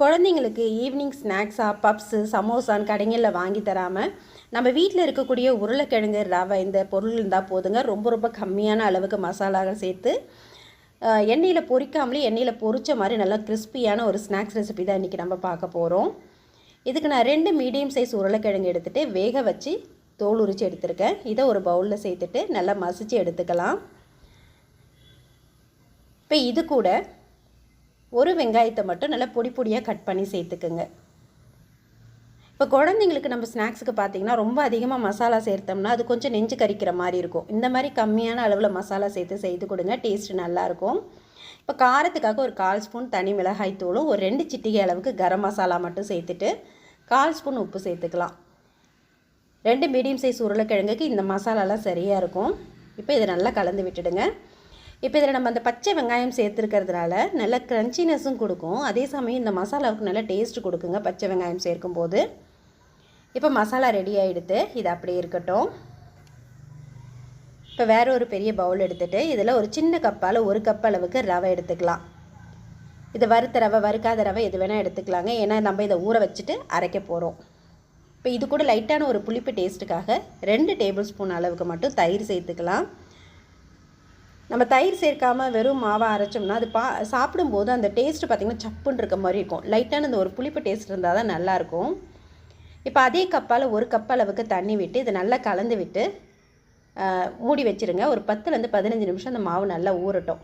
குழந்தைங்களுக்கு ஈவினிங் ஸ்நாக்ஸாக பப்ஸு சமோசான்னு கடைங்களில் வாங்கி தராமல் நம்ம வீட்டில் இருக்கக்கூடிய உருளைக்கிழங்கு ரவை இந்த பொருள் இருந்தால் போதுங்க. ரொம்ப ரொம்ப கம்மியான அளவுக்கு மசாலாகள் சேர்த்து எண்ணெயில் பொரிக்காமலே எண்ணெயில் பொறிச்ச மாதிரி நல்லா கிறிஸ்பியான ஒரு ஸ்நாக்ஸ் ரெசிபி தான் இன்றைக்கி நம்ம பார்க்க போகிறோம் இதுக்கு நான் ரெண்டு மீடியம் சைஸ் உருளைக்கிழங்கு எடுத்துகிட்டு வேக வச்சு தோல் உரித்து எடுத்திருக்கேன். இதை ஒரு பவுலில் சேர்த்துட்டு நல்லா மசிச்சு எடுத்துக்கலாம். இப்போ இது கூட ஒரு வெங்காயத்தை மட்டும் நல்லா பொடி பொடியாக கட் பண்ணி சேர்த்துக்குங்க. இப்போ குழந்தைங்களுக்கு நம்ம ஸ்நாக்ஸுக்கு பார்த்தீங்கன்னா ரொம்ப அதிகமாக மசாலா சேர்த்தோம்னா அது கொஞ்சம் நெஞ்சு கறிக்கிற மாதிரி இருக்கும். இந்த மாதிரி கம்மியான அளவில் மசாலா சேர்த்து செய்து கொடுங்க டேஸ்ட் நல்லாயிருக்கும் இப்போ காரத்துக்காக ஒரு கால் ஸ்பூன் தனி மிளகாய் தூளும் ஒரு ரெண்டு சிட்டிகை அளவுக்கு கரம் மசாலா மட்டும் சேர்த்துட்டு கால் ஸ்பூன் உப்பு சேர்த்துக்கலாம். ரெண்டு மீடியம் சைஸ் உருளைக்கிழங்குக்கு இந்த மசாலாலாம் சரியாக இருக்கும். இப்போ இதை நல்லா கலந்து விட்டுடுங்க. இப்போ இதில் நம்ம அந்த பச்சை வெங்காயம் சேர்த்துருக்கிறதுனால நல்ல க்ரன்ச்சினஸும் கொடுக்கும். அதே சமயம் இந்த மசாலாவுக்கு நல்ல டேஸ்ட் கொடுக்குங்க பச்சை வெங்காயம் சேர்க்கும் போது இப்போ மசாலா ரெடி ஆகிடுது இது அப்படியே இருக்கட்டும். இப்போ வேறு ஒரு பெரிய பவுல் எடுத்துகிட்டு இதில் ஒரு சின்ன கப்பால் ஒரு கப் அளவுக்கு ரவை எடுத்துக்கலாம். இது வறுத்த ரவை வறுக்காத ரவை எது வேணால் எடுத்துக்கலாங்க. ஏன்னா நம்ம இதை ஊற வச்சுட்டு அரைக்க போகிறோம் இப்போ இது கூட லைட்டான ஒரு புளிப்பு டேஸ்ட்டுக்காக ரெண்டு டேபிள் ஸ்பூன் அளவுக்கு மட்டும் தயிர் சேர்த்துக்கலாம். நம்ம தயிர் சேர்க்காமல் வெறும் மாவை அரைச்சோம்னா அது பா சாப்பிடும்போது அந்த டேஸ்ட்டு பார்த்திங்கன்னா சப்புன்னு இருக்க மாதிரி இருக்கும். லைட்டான அந்த ஒரு புளிப்பு டேஸ்ட் இருந்தால் தான் நல்லாயிருக்கும் இப்போ அதே கப்பால் ஒரு கப் அளவுக்கு தண்ணி விட்டு இதை நல்லா கலந்து விட்டு மூடி வச்சுருங்க. ஒரு பத்துலேருந்து பதினஞ்சு நிமிஷம் அந்த மாவு நல்லா ஊறட்டும்.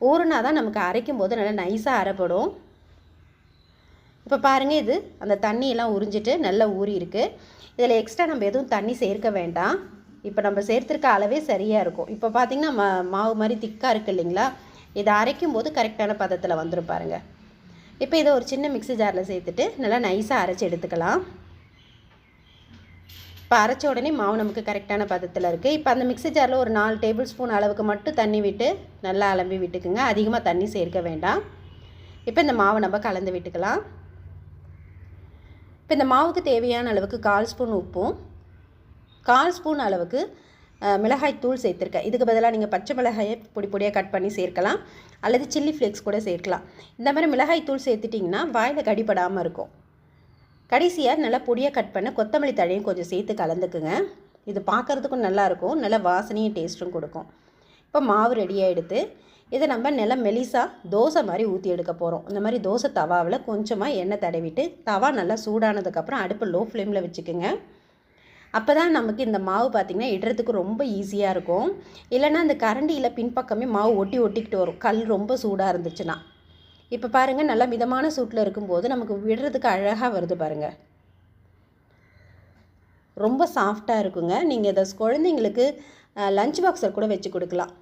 ஊறுனா தான் நமக்கு அரைக்கும் போது நல்லா நைஸாக அரைப்படும். இப்போ பாருங்கள் இது அந்த தண்ணியெல்லாம் உறிஞ்சிட்டு நல்லா ஊறி இருக்குது இதில் எக்ஸ்ட்ரா நம்ம எதுவும் தண்ணி சேர்க்க வேண்டாம். இப்போ நம்ம சேர்த்துருக்க அளவே சரியாக இருக்கும். இப்போ பார்த்தீங்கன்னா மா மாவு மாதிரி திக்காக இருக்குது இல்லைங்களா? இதை அரைக்கும் போது கரெக்டான பதத்தில் வந்துடும் பாருங்கள் இப்போ இதை ஒரு சின்ன மிக்ஸி ஜாரில் சேர்த்துட்டு நல்லா நைஸாக அரைச்சி எடுத்துக்கலாம். இப்போ அரைச்ச உடனே மாவு நமக்கு கரெக்டான பதத்தில் இருக்குது இப்போ அந்த மிக்ஸி ஜாரில் ஒரு நாலு டேபிள் ஸ்பூன் அளவுக்கு மட்டும் தண்ணி விட்டு நல்லா அலம்பி விட்டுக்குங்க. அதிகமாக தண்ணி சேர்க்க வேண்டாம். இப்போ இந்த மாவை நம்ம கலந்து விட்டுக்கலாம். இப்போ இந்த மாவுக்கு தேவையான அளவுக்கு கால் ஸ்பூன் உப்பும் கால் ஸ்பூன் அளவுக்கு மிளகாய் தூள் சேர்த்துருக்கேன். இதுக்கு பதிலாக நீங்கள் பச்சை மிளகாயை பொடி பொடியாக கட் பண்ணி சேர்க்கலாம். அல்லது சில்லி ஃப்ளேக்ஸ் கூட சேர்க்கலாம். இந்த மாதிரி மிளகாய் தூள் சேர்த்துட்டிங்கன்னா வாயில் கடிப்படாமல் இருக்கும். கடைசியாக நல்லா பொடியாக கட் பண்ண கொத்தமல்லி தழையும் கொஞ்சம் சேர்த்து கலந்துக்குங்க. இது பார்க்குறதுக்கும் நல்லாயிருக்கும் நல்ல வாசனையும் டேஸ்ட்டும் கொடுக்கும். இப்போ மாவு ரெடியாக எடுத்து இதை நம்ம நில மெலிசாக தோசை மாதிரி ஊற்றி எடுக்க போகிறோம் இந்த மாதிரி தோசை தவாவில் கொஞ்சமாக எண்ணெய் தடவிட்டு தவா நல்லா சூடானதுக்கப்புறம் அடுப்பு லோ ஃப்ளேமில் வச்சுக்கோங்க. அப்போ தான் நமக்கு இந்த மாவு பார்த்திங்கன்னா இடுறதுக்கு ரொம்ப ஈஸியாக இருக்கும். இல்லைன்னா அந்த கரண்டியில் பின்பக்கமே மாவு ஒட்டி ஒட்டிக்கிட்டு வரும். கல் ரொம்ப சூடாக இருந்துச்சுன்னா. இப்போ பாருங்கள் நல்லா மிதமான சூட்டில் இருக்கும்போது நமக்கு விடுறதுக்கு அழகாக வருது பாருங்கள் ரொம்ப சாஃப்டாக இருக்குங்க. நீங்கள் இதை குழந்தைங்களுக்கு லஞ்ச் பாக்ஸில் கூட வச்சு கொடுக்கலாம்.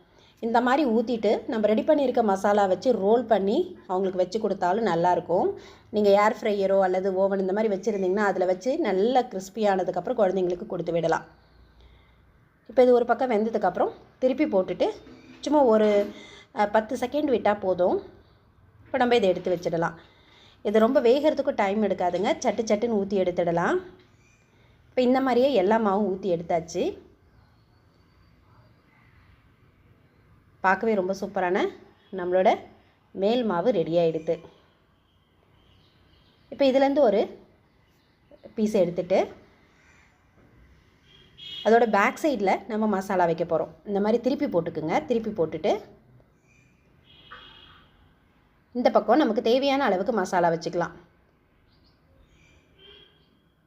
இந்த மாதிரி ஊற்றிட்டு நம்ம ரெடி பண்ணியிருக்க மசாலா வச்சு ரோல் பண்ணி அவங்களுக்கு வச்சு கொடுத்தாலும் நல்லாயிருக்கும். நீங்கள் ஏர் ஃப்ரையரோ அல்லது ஓவன் இந்த மாதிரி வச்சுருந்தீங்கன்னா அதில் வச்சு நல்லா கிறிஸ்பியானதுக்கப்புறம் குழந்தைங்களுக்கு கொடுத்து விடலாம். இப்போ இது ஒரு பக்கம் வெந்ததுக்கப்புறம் திருப்பி போட்டுட்டு சும்மா ஒரு பத்து செகண்ட் விட்டால் போதும். இப்போ நம்ம இதை எடுத்து வச்சிடலாம். இது ரொம்ப வேகிறதுக்கும் டைம் எடுக்காதுங்க. சட்டு சட்டுன்னு ஊற்றி எடுத்துடலாம். இப்போ இந்த மாதிரியே எல்லா மாவும் ஊற்றி எடுத்தாச்சு. பார்க்கவே ரொம்ப சூப்பரான நம்மளோட மேல் மாவு ரெடி ஆகிடுது இப்போ இதுலேருந்து ஒரு பீஸ் எடுத்துட்டு அதோட பேக் சைடில் நம்ம மசாலா வைக்க போகிறோம் இந்த மாதிரி திருப்பி போட்டுக்குங்க. திருப்பி போட்டுட்டு இந்த பக்கம் நமக்கு தேவையான அளவுக்கு மசாலா வச்சுக்கலாம்.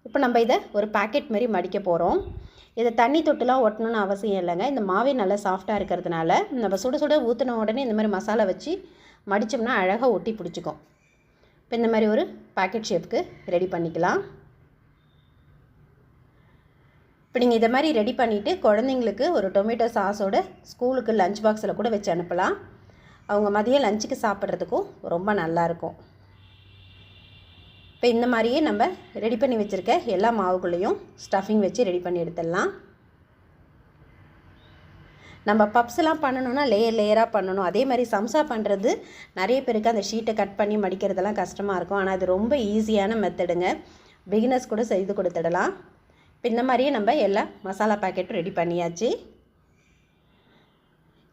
இப்போ நம்ம இதை ஒரு பாக்கெட் மாதிரி மடிக்க போகிறோம் இதை தண்ணி தொட்டுலாம் ஒட்டணும்னு அவசியம் இல்லைங்க. இந்த மாவே நல்லா சாஃப்டாக இருக்கிறதுனால நம்ம சுட சுட ஊற்றின உடனே இந்த மாதிரி மசாலா வச்சு மடித்தோம்னா அழகாக ஒட்டி பிடிச்சிக்கும். இப்போ இந்த மாதிரி ஒரு பேக்கெட் ஷேப்புக்கு ரெடி பண்ணிக்கலாம். இப்போ நீங்கள் இதை மாதிரி ரெடி பண்ணிவிட்டு குழந்தைங்களுக்கு ஒரு டொமேட்டோ சாஸோட ஸ்கூலுக்கு லஞ்ச் பாக்ஸில் கூட வச்சு அனுப்பலாம். அவங்க மதியம் லஞ்சுக்கு சாப்பிட்றதுக்கும் ரொம்ப நல்லாயிருக்கும் இப்போ இந்த மாதிரியே நம்ம ரெடி பண்ணி வச்சுருக்க எல்லா மாவுக்குள்ளேயும் ஸ்டஃபிங் வச்சு ரெடி பண்ணி எடுத்துடலாம். நம்ம பப்ஸ்லாம் பண்ணணும்னா லேயர் லேயராக பண்ணணும். அதே மாதிரி சம்சா பண்ணுறது நிறைய பேருக்கு அந்த ஷீட்டை கட் பண்ணி மடிக்கிறதெல்லாம் கஷ்டமாக இருக்கும். ஆனால் அது ரொம்ப ஈஸியான மெத்தடுங்க பிகினர்ஸ் கூட செய்து கொடுத்துடலாம். இப்போ இந்த மாதிரியே நம்ம எல்லா மசாலா பாக்கெட்டும் ரெடி பண்ணியாச்சு.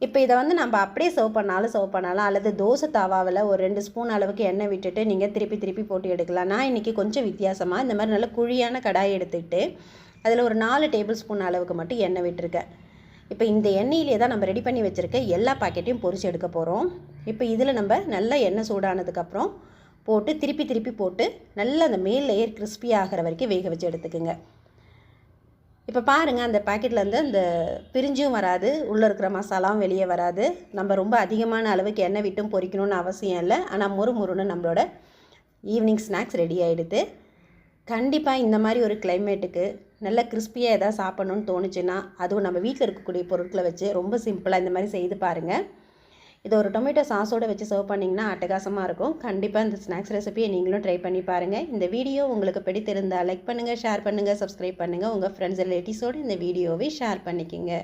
இப்போ இதை வந்து நம்ம அப்படியே சர்வ் பண்ணாலும் சர்வ் பண்ணலாம் அல்லது தோசை தாவாவில் ஒரு ரெண்டு ஸ்பூன் அளவுக்கு எண்ணெய் விட்டுட்டு நீங்கள் திருப்பி திருப்பி போட்டு எடுக்கலாம். நான் இன்றைக்கி கொஞ்சம் வித்தியாசமாக இந்த மாதிரி நல்ல குழியான கடாய் எடுத்துக்கிட்டு அதில் ஒரு நாலு டேபிள் ஸ்பூன் அளவுக்கு மட்டும் எண்ணெய் விட்டுருக்கேன். இப்போ இந்த எண்ணெயிலே தான் நம்ம ரெடி பண்ணி வச்சுருக்க எல்லா பாக்கெட்டையும் பொறிச்சு எடுக்க போகிறோம் இப்போ இதில் நம்ம நல்லா எண்ணெய் சூடானதுக்கப்புறம் போட்டு திருப்பி திருப்பி போட்டு நல்லா அந்த மேல் லேயர் கிறிஸ்பி ஆகிற வரைக்கும் வேக வச்சு எடுத்துக்கோங்க. இப்போ பாருங்கள் அந்த பாக்கெட்லேருந்து அந்த பிரிஞ்சும் வராது உள்ளே இருக்கிற மசாலாவும் வெளியே வராது. நம்ம ரொம்ப அதிகமான அளவுக்கு எண்ணெய் விட்டும் பொறிக்கணும்னு அவசியம் இல்லை. ஆனால் முறு முறுன்னு நம்மளோட ஈவினிங் ஸ்நாக்ஸ் ரெடி ஆகிடுது கண்டிப்பாக இந்த மாதிரி ஒரு கிளைமேட்டுக்கு நல்ல கிறிஸ்பியாக எதாவது சாப்பிட்ணுன்னு தோணுச்சுன்னா அதுவும் நம்ம வீட்டில் இருக்கக்கூடிய பொருட்களை வச்சு ரொம்ப சிம்பிளாக இந்த மாதிரி செய்து பாருங்கள் இது ஒரு டொமேட்டோ சாஸோடு வச்சு சர்வ் பண்ணிங்கன்னா அட்டகாசமாக இருக்கும். கண்டிப்பாக இந்த ஸ்நாக்ஸ் ரெசிபியை நீங்களும் ட்ரை பண்ணி பாருங்கள் இந்த வீடியோ உங்களுக்கு பிடித்திருந்தால் லைக் பண்ணுங்கள் ஷேர் பண்ணுங்கள் சப்ஸ்கிரைப் பண்ணுங்கள் உங்கள் ஃப்ரெண்ட்ஸ் ரிலேட்டிவ்ஸோடு இந்த வீடியோவை ஷேர் பண்ணிக்கோங்க.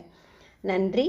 நன்றி.